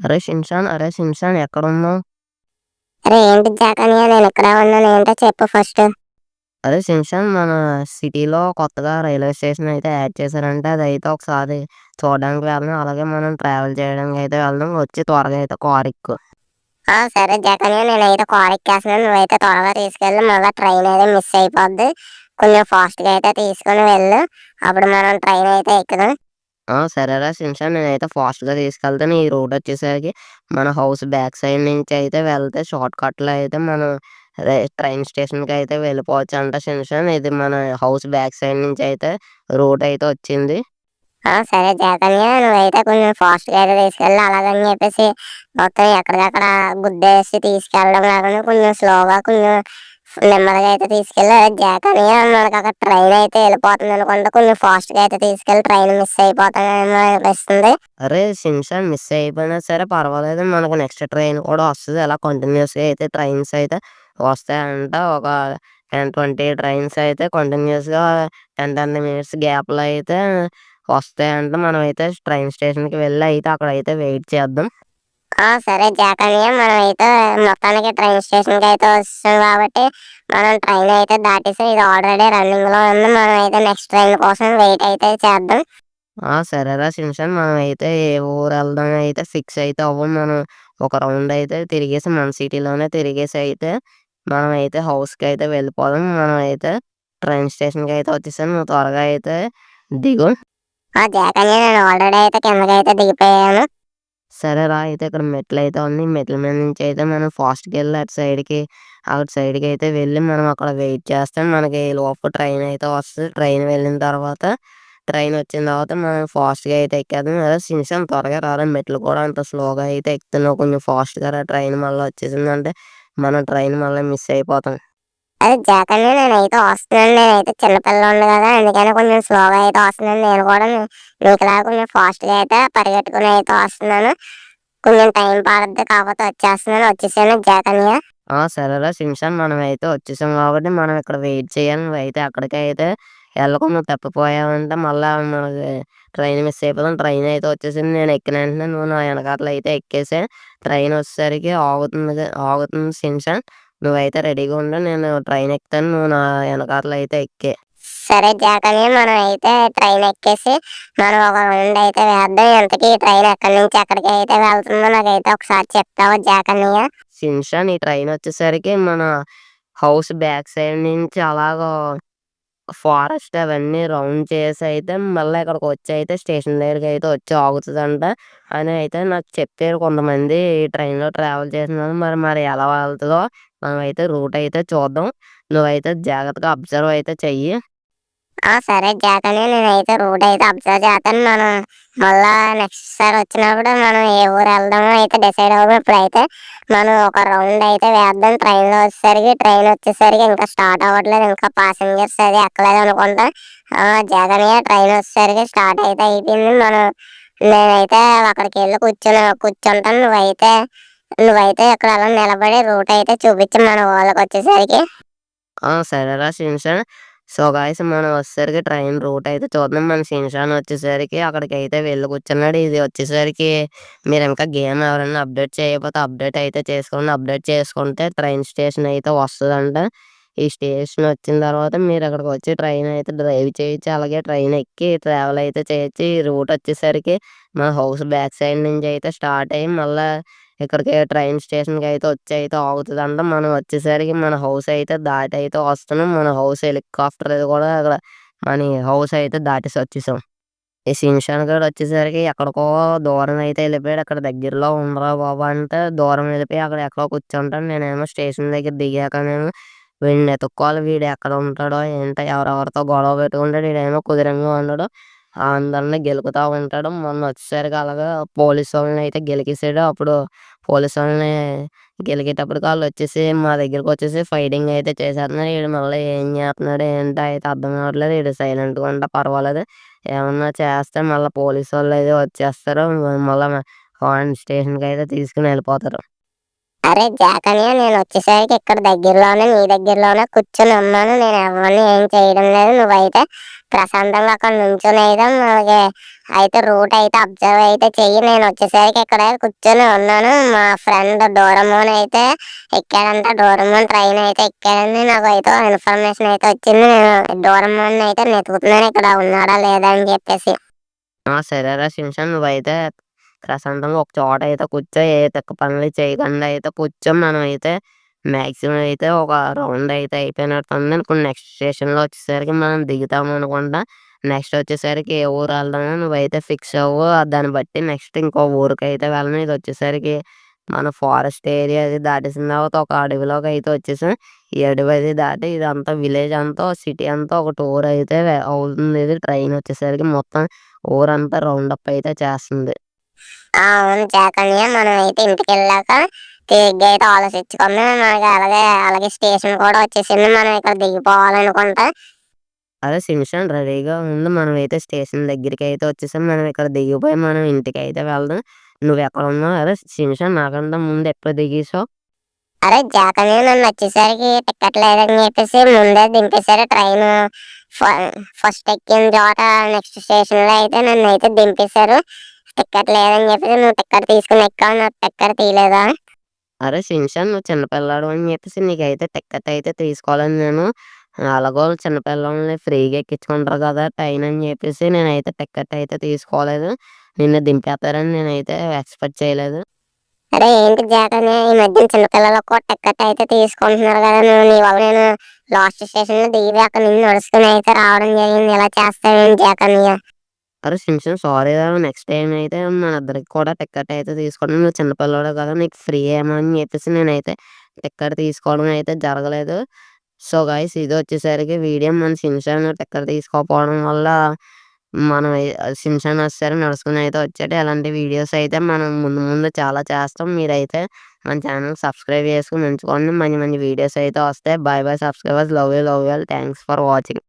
అరే షిన్‌చాన్, అరే షిన్‌చాన్ ఎక్కడున్నావు? అరే ఏంటి జాక్ అన్నయ్య నేను ఇక్కడే ఉన్నాను ఏంటో చెప్పు ఫస్ట్. అరే షిన్‌చాన్ మన సిటీలో కొత్తగా రైల్వే స్టేషన్ అయితే యాడ్ చేశారంట అదైతే ఒకసారి చూడడానికి వెళ్దాం అలాగే మనం ట్రావెల్ చేయడానికి అయితే వెళ్దాం వచ్చి త్వరగా అయితే కార్ ఎక్కు. ఆ సరే జాక్ అన్నయ్య నేనైతే కార్ ఎక్కేస్తున్నాను. నువ్వైతే త్వరగా తీసుకెళ్ళి. మళ్ళీ ట్రైన్ అయితే మిస్ అయిపోద్ది. కొంచెం ఫాస్ట్గా అయితే తీసుకొని వెళ్ళు. అప్పుడు మనం ట్రైన్ అయితే ఎక్కుదాం. సరేరా షిన్‌చాన్ నేనైతే ఫాస్ట్‌గా తీసుకెళ్తాను. ఈ రోడ్ వచ్చేసరికి మన హౌస్ బ్యాక్ సైడ్ నుంచి అయితే వెళ్తే షార్ట్ కట్‌లో అయితే మనం రే ట్రైన్ స్టేషన్‌కి అయితే వెళ్ళిపోవచ్చు అంట షిన్‌చాన్ ఇది మన హౌస్ బ్యాక్ సైడ్ నుంచి అయితే రోడ్ అయితే వచ్చింది. సరే చేతన్య నువ్వైతే కొంచెం ఫాస్ట్గా అయితే తీసుకెళ్ళి. అలాగని చెప్పేసి మొత్తం ఎక్కడికక్కడ గుద్దేసి తీసుకెళ్ళడం కాకుండా కొంచెం స్లోగా కొంచెం నెమ్మదిగా అయితే తీసుకెళ్ళి జాక్ మనకు అక్కడ ట్రైన్ అయితే వెళ్ళిపోతుంది అనుకుంటే కొంచెం ఫాస్ట్గా అయితే తీసుకెళ్ళి ట్రైన్ మిస్ అయిపోతామేమో అనిపిస్తుంది. అరే షిన్‌చాన్ మిస్ అయిపోయినా సరే పర్వాలేదు మనకు నెక్స్ట్ ట్రైన్ కూడా వస్తుంది. అలా కంటిన్యూస్‌గా అయితే ట్రైన్స్ అయితే వస్తాయంట. ఒక 10, 20 ట్రైన్స్ అయితే కంటిన్యూస్గా టెన్ టెన్ మినిట్స్ గ్యాప్లో అయితే వస్తాయంట. మనమైతే ట్రైన్ స్టేషన్కి వెళ్ళి అయితే అక్కడ అయితే వెయిట్ చేద్దాం. సరే జాక్ అన్నయ్య మనం అయితే మొత్తానికి ట్రైన్ స్టేషన్కి అయితే వస్తాం కాబట్టి మనం ట్రైన్ అయితే దాటేసాం ఇది ఆల్రెడీ రన్నింగ్లో ఉంది. మనం అయితే నెక్స్ట్ ట్రైన్ కోసం వెయిట్ అయితే చేద్దాం. ఆ సరేరా షిన్‌చాన్ మనమైతే ఏ ఊరు వెళ్దాం అయితే ఫిక్స్ అయితే అవ్వం. మనం ఒక రౌండ్ అయితే తిరిగేసి మన సిటీలోనే తిరిగేసి అయితే మనమైతే హౌస్‌కి అయితే వెళ్ళిపోదాం. మనమైతే ట్రైన్ స్టేషన్‌కి అయితే వచ్చేసాను నువ్వు త్వరగా అయితే దిగు. ఆ జాక్ అన్నయ్య నేను ఆల్రెడీ అయితే కిందకి అయితే దిగిపోయాను. సరేరా అయితే ఇక్కడ మెట్లు అయితే ఉంది. మెట్ల మీద నుంచి అయితే మనం ఫాస్ట్‌గా వెళ్ళి అటు సైడ్‌కి అటు సైడ్‌కి అయితే వెళ్ళి మనం అక్కడ వెయిట్ చేస్తాం. మనకి లోపు ట్రైన్ అయితే వస్తుంది. ట్రైన్ వెళ్ళిన తర్వాత ట్రైన్ వచ్చిన తర్వాత మనం ఫాస్ట్‌గా అయితే ఎక్కేద్దాం. అదే షిన్‌చాన్ త్వరగా రారా మెట్లు కూడా అంత స్లోగా అయితే ఎక్కుతున్నావు. కొంచెం ఫాస్ట్‌గా రా ట్రైన్ మళ్ళీ వచ్చేసిందంటే మనం ట్రైన్ మళ్ళీ మిస్ అయిపోతాం. అదే జాకండి నేనైతే వస్తున్నాను. నేనైతే చిన్నపిల్లోడిని కదా అందుకని కొంచెం స్లోగా అయితే వస్తున్నాను. నేను కూడా నీకులా కొంచెం ఫాస్ట్గా అయితే పరిగెట్టుకుని అయితే వస్తున్నాను. కొంచెం టైం పడుద్ది కాకపోతే వచ్చేస్తున్నాను. వచ్చేసాను జాకన్య అన్నయ్య ఆ సరేరా మనం అయితే వచ్చేసాం కాబట్టి మనం ఇక్కడ వెయిట్ చేయాలి. నువ్వైతే అక్కడికి అయితే వెళ్ళకుండా తప్పిపోయావంటే మళ్ళీ మనకి ట్రైన్ మిస్ అయిపోతాం. ట్రైన్ అయితే వచ్చేసింది. నేను ఎక్కిన వెంటనే నువ్వు నా వెనకాతల అయితే ఎక్కేసే. ట్రైన్ వచ్చేసరికి ఆగుతుంది ఆగుతుంది సింసన్ నువ్వైతే రెడీగా ఉండు నేను ట్రైన్ ఎక్కుతాను నువ్వు నా వెనకాతల అయితే ఎక్కే. సరే జాక్ అన్నయ్య మనం అయితే ట్రైన్ ఎక్కేసి మనం ఒక రౌండ్ అయితే వేద్దాం. ఎంతకీ ట్రైన్ ఎక్కడి నుంచి ఎక్కడికి అయితే వెళ్తుందో నాకైతే ఒకసారి చెప్తావా జాక్ అన్నయ్య షిన్‌చాన్ ఈ ట్రైన్ వచ్చేసరికి మన హౌస్ బ్యాక్ సైడ్ నుంచి అలాగా ఫారెస్ట్ అవన్నీ రౌండ్ చేసి అయితే మళ్ళీ ఇక్కడికి వచ్చి అయితే స్టేషన్ దగ్గరికి అయితే వచ్చి ఆగుతుందంట. అని అయితే నాకు చెప్పారు కొంతమంది ఈ ట్రైన్‌లో ట్రావెల్ చేసిన మరి మరి ఎలా వెళ్తుందో మనమైతే రూట్ అయితే చూద్దాం. నువ్వైతే జాగ్రత్తగా అబ్జర్వ్ అయితే చెయ్యి. ఆ సరే జాక్ నేనైతే రూట్ అయితే అబ్జర్వ్ చేస్తాను. మనం మళ్ళా నెక్స్ట్ సారి వచ్చినప్పుడు మనం ఏ ఊరు వెళ్దామో అయితే డిసైడ్ అవ్వప్పుడు అయితే మనం ఒక రౌండ్ అయితే వేద్దాం. ట్రైన్లో వచ్చేసరికి ట్రైన్ వచ్చేసరికి ఇంకా స్టార్ట్ అవ్వట్లేదు. ఇంకా పాసెంజర్స్ అది ఎక్కలేదు అనుకుంటా. ఆ ట్రైన్ వచ్చేసరికి స్టార్ట్ అయితే అయిపోయింది. మనం నేనైతే అక్కడికి వెళ్ళి కూర్చొని కూర్చుంటాను. నువ్వైతే నువ్వైతే ఇక్కడ అలా నిలబడి రూట్ అయితే చూపించి మన వాళ్ళకి వచ్చేసరికి. ఆ సరేరా శిన్షాన్ సో గాయస్ మనం వచ్చేసరికి ట్రైన్ రూట్ అయితే చూద్దాం. మన శిన్షాన్ వచ్చేసరికి అక్కడికి అయితే వెళ్ళి కూర్చున్నాడు. ఇది వచ్చేసరికి మీరు ఇంకా గేమ్ ఎవరైనా అప్డేట్ చేయకపోతే అప్డేట్ అయితే చేసుకోండి. అప్డేట్ చేసుకుంటే ట్రైన్ స్టేషన్ అయితే వస్తుందంట. ఈ స్టేషన్ వచ్చిన తర్వాత మీరు అక్కడికి వచ్చి ట్రైన్ అయితే డ్రైవ్ చేయొచ్చు అలాగే ట్రైన్ ఎక్కి ట్రావెల్ అయితే చేయొచ్చు ఈ రూట్ వచ్చేసరికి మన హౌస్ బ్యాక్ సైడ్ నుంచి అయితే స్టార్ట్ అయ్యి మళ్ళీ ఇక్కడికి ట్రైన్ స్టేషన్‌కి అయితే వచ్చి అయితే ఆగుతుందంట. మనం వచ్చేసరికి మన హౌస్ అయితే దాటి అయితే వస్తున్నాం. మన హౌస్ హెలికాప్టర్ కూడా అక్కడ మన హౌస్ అయితే దాటేసి వచ్చేసాం. ఈ శిన్షాన్ గాడు వచ్చేసరికి ఎక్కడికో దూరం అయితే వెళ్ళిపోయాడు. అక్కడ దగ్గరలో ఉండరా బాబు అంటే దూరం వెళ్ళిపోయి అక్కడ ఎక్కడో కూర్చుంటాను నేనేమో స్టేషన్ దగ్గర దిగాక నేను వీడిని ఎతుక్కోవాలి వీడు ఎక్కడ ఉంటాడో ఏంటో ఎవరెవరితో గొడవ పెట్టుకుంటాడు వీడేమో కుదిరంగా ఉండడు. అందరిని గెలుకుతా ఉంటాడు. మొన్న వచ్చేసరికి అలాగా పోలీసు వాళ్ళని అయితే గెలికేసాడు. అప్పుడు పోలీసు వాళ్ళని గెలికేటప్పటికి వాళ్ళు వచ్చేసి మా దగ్గరికి వచ్చేసి ఫైటింగ్ అయితే చేసేస్తున్నారు. వీడు మళ్ళీ ఏం చేస్తున్నాడు ఏంటో అయితే అర్థం కావట్లేదు. వీడు సైలెంట్గా ఉంటా పర్వాలేదు. ఏమన్నా చేస్తే మళ్ళీ పోలీసు వాళ్ళు అయితే వచ్చేస్తారు. మళ్ళీ స్టేషన్కి అయితే తీసుకుని వెళ్ళిపోతారు. అరే జాక్ నేను వచ్చేసరికి ఇక్కడ దగ్గరలోనే నీ దగ్గరలోనే కూర్చొని ఉన్నాను. నేను ఎవరిని ఏం చేయడం లేదు. నువ్వైతే ప్రశాంతంగా అక్కడ నుంచొని అయితే అలాగే అయితే రూట్ అయితే అబ్జర్వ్ అయితే చెయ్యి. నేను వచ్చేసరికి ఇక్కడ కూర్చొని ఉన్నాను. మా ఫ్రెండ్ డోరమోన్ అయితే ఎక్కాడంట. డోరమోన్ ట్రైన్ అయితే ఎక్కాడని నాకు అయితే ఇన్ఫర్మేషన్ అయితే వచ్చింది. నేను డోరమోన్ అయితే నెతుకుతున్నాను ఇక్కడ ఉన్నాడా లేదా అని చెప్పేసి. సరేరా శింషాన్ నువ్వైతే ప్రశాంతంగా ఒక చోట అయితే కూర్చో ఏ తిక్క పనులు చేయకుండా అయితే కూర్చో మనం అయితే మ్యాక్సిమం అయితే ఒక రౌండ్ అయితే అయిపోయినట్టుంది. అనుకున్న నెక్స్ట్ స్టేషన్లో వచ్చేసరికి మనం దిగుతాం అనుకుంటా. నెక్స్ట్ వచ్చేసరికి ఏ ఊరు వెళ్దామో నువ్వైతే ఫిక్స్ అవ్వు. దాన్ని బట్టి నెక్స్ట్ ఇంకో ఊరికి అయితే వెళ్ళను. ఇది వచ్చేసరికి మన ఫారెస్ట్ ఏరియా అది దాటేసిన తర్వాత ఒక అడవిలోకి అయితే వచ్చేసాం. ఈ అడవి అది దాటి ఇదంతా విలేజ్ అంతా సిటీ అంతా ఒక టూర్ అయితే అవుతుంది. ఇది ట్రైన్ వచ్చేసరికి మొత్తం ఊరంతా రౌండప్ అయితే చేస్తుంది. అవును అన్నయ్య మనం అయితే ఇంటికి వెళ్ళాక తిరిగి అయితే ఆలోచించుకుందాం మనకి అలాగే అలాగే స్టేషన్ కూడా వచ్చేసింది. మనం ఇక్కడ దిగిపోవాలనుకుంటా. అదే సిమిషన్ రెడీగా ఉంది మనం అయితే స్టేషన్ దగ్గరికి అయితే వచ్చేసాం. మనం ఇక్కడ దిగిపోయి మనం ఇంటికి అయితే వెళ్దాం. నువ్వు ఎక్కడ ఉన్నావు? అదే సిమిషన్ నాకంటే ముందు ఎప్పుడు దిగేసావు అరే అన్నయ్య నన్ను వచ్చేసరికి టికెట్ లేదని చెప్పేసి ముందే దింపేశారు. ట్రైన్ ఫస్ట్ ఎక్కిన చోట నెక్స్ట్ స్టేషన్లో అయితే నన్ను అయితే దింపేశారు. టికెట్ లేదని చెప్పేసి నువ్వు టికెట్ తీసుకుని ఎక్కావు నాకు టికెట్ తీయలేదా? అరే సిమిషన్ నువ్వు చిన్నపిల్లాడు అని చెప్పేసి నీకైతే టికెట్ అయితే తీసుకోవాలని నేను. అలాగో చిన్నపిల్లల్ని ఫ్రీగా ఎక్కించుకుంటారు కదా ట్రైన్ అని చెప్పేసి నేనైతే టికెట్ అయితే తీసుకోలేదు. నిన్ను దింపేస్తారని నేనైతే ఎక్స్పెక్ట్ చేయలేదు. అరే ఏంటి అన్నయ్య ఈ మధ్య చిన్నపిల్లలకు కూడా టికెట్ అయితే తీసుకుంటున్నారు కదా నువ్వు నీ వల్ల నేను లాస్ట్ స్టేషన్లో దిగి అక్కడ నుంచి నడుచుకుని అయితే రావడం జరిగింది. ఇలా చేస్తావేంటి జాక్ అన్నయ్య అరే సిమ్సన్ సారీ నెక్స్ట్ టైం అయితే మన ఇద్దరికి కూడా టికెట్ అయితే తీసుకోవడం నువ్వు చిన్నపిల్లడు కదా నీకు ఫ్రీ ఏమో అని చెప్పేసి నేనైతే టికెట్ తీసుకోవడం అయితే జరగలేదు. సో గాయస్ ఇది వచ్చేసరికి వీడియో. మన సిమ్సన్ టికెట్ తీసుకోకపోవడం వల్ల మనం సిమ్సన్ వచ్చేసరికి నడుచుకుని అయితే వచ్చాడు అలాంటి వీడియోస్ అయితే మనం ముందు ముందు చాలా చేస్తాం. మీరైతే మన ఛానల్ సబ్స్క్రైబ్ చేసుకుని ఉంచుకోండి. మంచి మంచి వీడియోస్ అయితే వస్తాయి. Bye bye subscribers love you love you thanks for watching.